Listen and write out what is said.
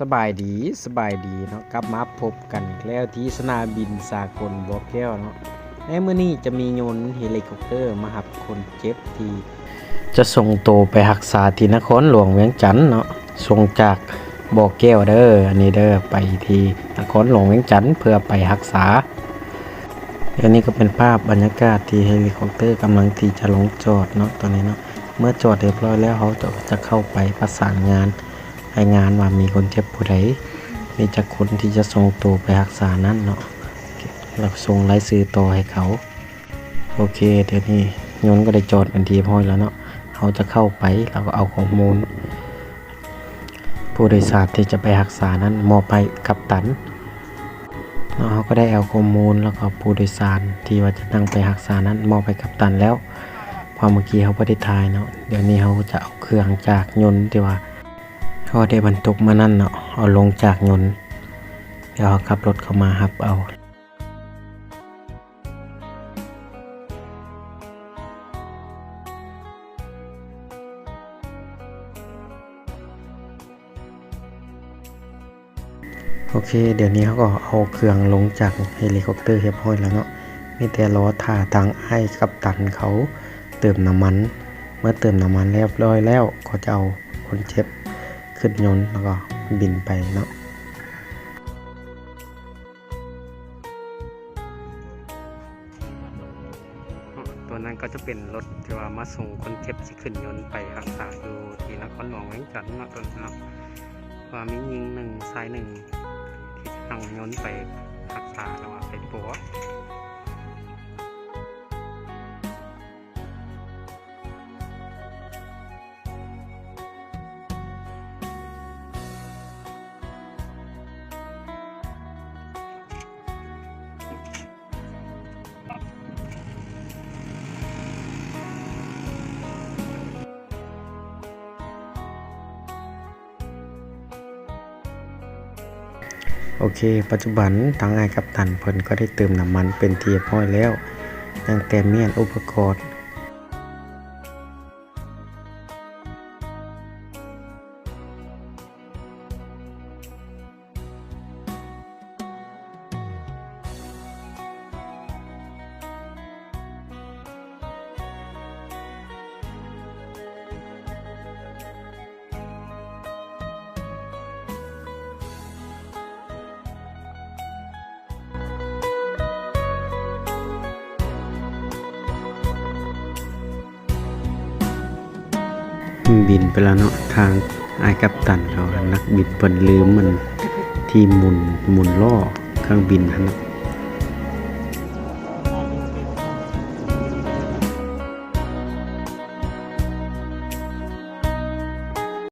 สบายดีสบายดีเนาะกลับมาพบกันแล้วที่สนามบินสากลบ่อแก้วเนาะในมื้อนี้จะมียนต์เฮลิคอปเตอร์มารับคนเจ็บที่ จะส่งตัวไปรักษาที่นครหลวงเวียงจันทน์เนาะส่งจากบ่อแก้วเด้ออันนี้เด้อไปที่นครหลวงเวียงจันทน์เพื่อไปรักษาอันนี้ก็เป็นภาพบรรยากาศที่เฮลิคอปเตอร์กำลังที่จะลงจอดเนาะตอนนี้เนาะเมื่อจอดเรียบร้อยแล้วเขาจะจะเข้าไปประสานงาน รายงานว่ามีคนเจ็บผู้ใดมีจักคนที่จะส่งตัวไปรักษานั้นเนาะเราส่งรายซื้อต่อให้เขา โอเคเดี๋ยวนี้ยนต์ก็ได้จอดเป็นทีพอยแล้วเนาะเขาจะเข้าไปเราก็เอาข้อมูล ผู้โดยสารที่จะไปรักษานั้นมอบไปกับตันเนาะเขาก็ได้เอาข้อมูลแล้วก็ผู้โดยสารที่ว่าจะนั่งไปรักษานั้นมอบไปกับตันแล้วพอเมื่อกี้เขาไม่ได้ทายเนาะเดี๋ยวนี้เขาจะเอาเครื่องจากยนต์ที่ว่า เขาได้บรรทุกมานั่นเนาะเอาลงจากยนต์เดี๋ยวขับรถเข้ามาฮับเอาโอเค เดี๋ยวนี้เขาก็เอาเครื่องลงจากเฮลิคอปเตอร์เรียบร้อยแล้วเนาะมีแต่รอท่าทางไอ้กับตันเขาเติมน้ำมัน เมื่อเติมน้ำมันเรียบร้อยแล้วก็จะเอาคนเจ็บ ขึ้นยนต์แล้วก็บินไปเนาะตัวนั้นก็จะเป็นรถที่ว่ามาส่งคนเจ็บที่ขึ้นยนต์ไปรักษาอยู่ที่นครหลวงเวียงจันทน์เนาะตัวนั้นเนาะว่ามียิงหนึ่งซ้ายหนึ่งที่จะนั่งยนต์ไปรักษาแล้วว่าไปปัว โอเค ปัจจุบันทางไอกับตันเพิ่นก็ได้เติมน้ำมันเป็นเทียบร้อยแล้วยังแต่เมียนอุปกรณ์ บินไปแล้วเนาะทางไอ้กัปตันเขานักบินเปิ่นลืมมันที่หมุนหมุนล้อเครื่องบินหันเนาะ